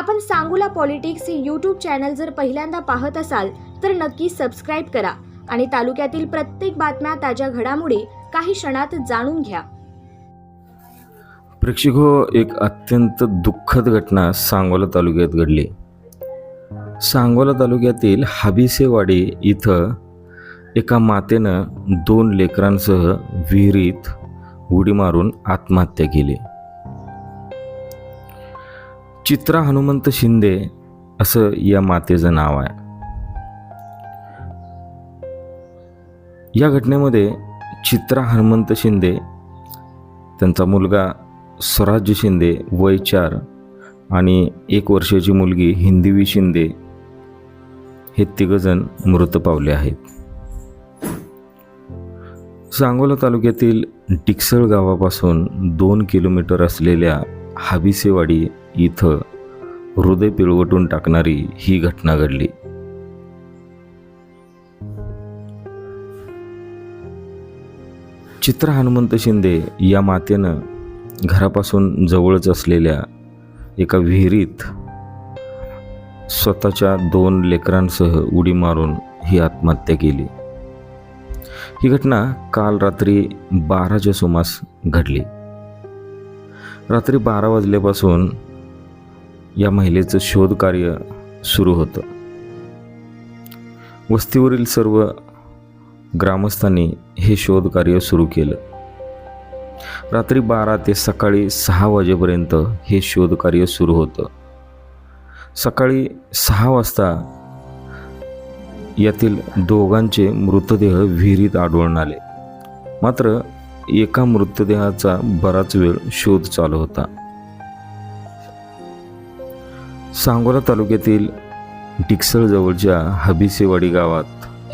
आपण सांगोला पॉलिटिक्स हे YouTube channel जर पहिल्यांदा पाहत असाल तर नक्की सबस्क्राईब करा आणि तालुक्यातील प्रत्येक बातम्या ताज्या घडामोडी काही क्षणात जाणून घ्या. प्रेक्षक हो एक अत्यंत दुःखद घटना सांगोला तालुक्यात घडली. सांगोला तालुक्यातील हाबिसेवाडी इथं एका मातेनं दोन लेकरांसह विहिरीत उडी मारून आत्महत्या केली. चित्रा हनुमंत शिंदे असं या मातेचं नाव आहे. या घटनेमध्ये चित्रा हनुमंत शिंदे त्यांचा मुलगा स्वराज्य शिंदे वय चार आणि एक वर्षाची मुलगी हिंदवी शिंदे हे तिघजण मृत पावले आहेत. सांगोला तालुक्यातील डिक्सळ गावापासून दोन किलोमीटर असलेल्या हाबिसेवाडी इथं हृदय पिळवटून टाकणारी ही घटना घडली. चित्र हनुमंत शिंदे या मातेनं घरापासून जवळच असलेल्या एका विहिरीत स्वतःच्या दोन लेकरांसह उडी मारून ही आत्महत्या केली. ही घटना काल रात्री बाराच्या सुमास घडली. रात्री बारा वाजल्यापासून या महिलेचं शोधकार्य सुरू होतं. वस्तीवरील सर्व ग्रामस्थांनी हे शोधकार्य सुरू केलं. रात्री बारा ते सकाळी सहा वाजेपर्यंत हे शोधकार्य सुरू होतं. सकाळी सहा वाजता यातील दोघांचे मृतदेह विहिरीत आढळून आले. मात्र एका मृतदेहाचा बराच वेळ शोध चालू होता. सांगोला तालुक्यातील टिकसळजवळच्या हबीसेवाडी हबिसेवाडी गावात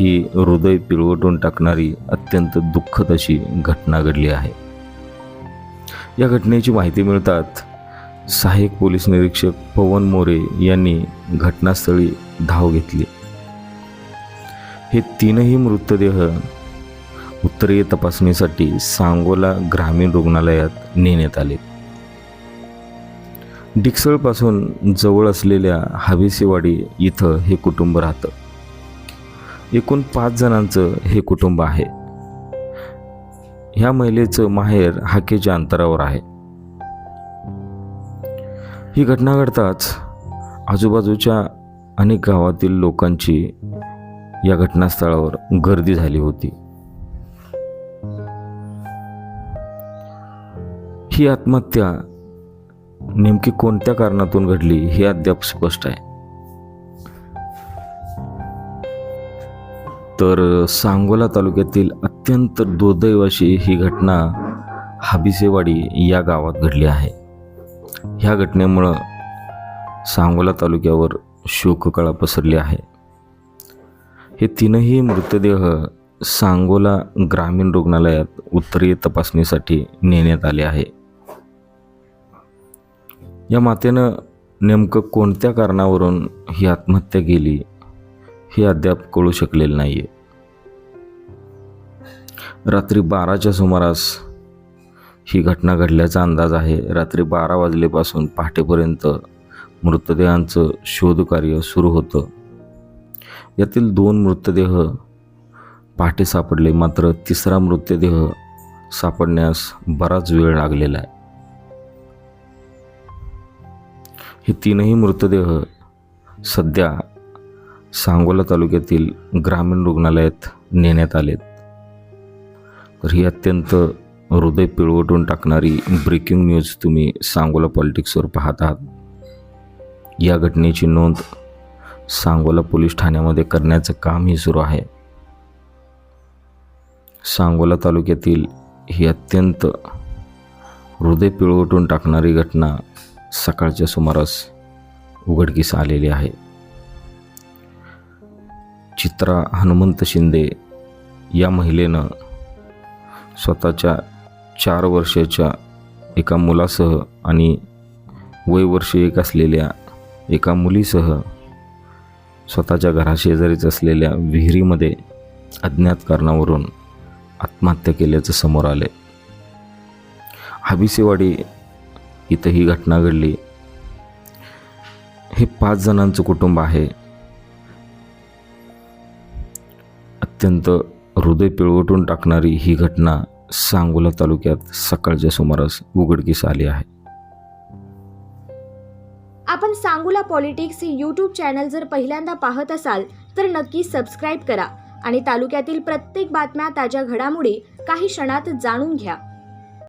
ही हृदय पिळवटून टाकणारी अत्यंत दुःखद अशी घटना घडली आहे. या घटनेची माहिती मिळतात सहाय्यक पोलीस निरीक्षक पवन मोरे यांनी घटनास्थळी धाव घेतली. हे तीनही मृतदेह उत्तरीय तपासणीसाठी सांगोला ग्रामीण रुग्णालयात नेण्यात आले. डिक्सळपासून जवळ असलेल्या हवेसेवाडी इथं हे कुटुंब राहतं. एकूण पाच जणांचं हे कुटुंब आहे. ह्या महिलेचं माहेर हाकेच्या अंतरावर आहे. ही घटना घडताच आजूबाजूच्या अनेक गावातील लोकांची या घटनास्थळावर गर्दी झाली होती. ही आत्महत्या नेमकी कोणत्या कारणातून घडली हे अद्याप स्पष्ट आहे. तर सांगोला तालुक्यातील अत्यंत दुर्दैवाशी ही घटना हाबिसेवाडी या गावात घडली आहे. ह्या घटनेमुळं सांगोला तालुक्यावर शोककळा पसरली आहे. हे तीनही मृतदेह सांगोला ग्रामीण रुग्णालयात उत्तरीय तपासणीसाठी नेण्यात आले आहे. या मातेनं नेमकं कोणत्या कारणावरून ही आत्महत्या केली हे अद्याप कळू शकलेलं नाही आहे रात्री बाराच्या सुमारास ही घटना घडल्याचा अंदाज आहे. रात्री बारा वाजलेपासून पहाटेपर्यंत मृतदेहांचं शोधकार्य सुरू होतं. यातील दोन मृतदेह पहाटे सापडले मात्र तिसरा मृतदेह सापडण्यास बराच वेळ लागलेला आहे. हे तीनही मृतदेह सध्या सांगोला तालुक्यातील ग्रामीण रुग्णालयात नेण्यात आलेत. तर ही अत्यंत हृदय पिळवटून टाकणारी ब्रेकिंग न्यूज तुम्ही सांगोला पॉलिटिक्सवर पाहत आहात. या घटनेची नोंद सांगोला पोलीस ठाण्यामध्ये करण्याचं कामही सुरू आहे. सांगोला तालुक्यातील ही अत्यंत हृदय पिळवटून टाकणारी घटना सकाळच्या सुमारास उघडकीस आलेले आहे. चित्रा हनुमंत शिंदे या महिलेनं स्वतःच्या चार वर्षाच्या एका मुलासह आणि वयवर्ष एक असलेल्या एका मुलीसह स्वतःच्या घराशेजारीच असलेल्या विहिरीमध्ये अज्ञात कारणावरून आत्महत्या केल्याचं समोर आले हबिसेवाडी इथं ही घटना घडली. हे पाच जणांचं कुटुंब आहे. अत्यंत हृदय पिळवटून टाकणारी ही घटना सांगोला तालुक्यात सकाळच्या सुमारास उघडकीस आली आहे. आपण सांगोला पॉलिटिक्स हे यूट्यूब चॅनल जर पहिल्यांदा पाहत असाल तर नक्की सबस्क्राईब करा आणि तालुक्यातील प्रत्येक बातम्या ताज्या घडामोडी काही क्षणात जाणून घ्या.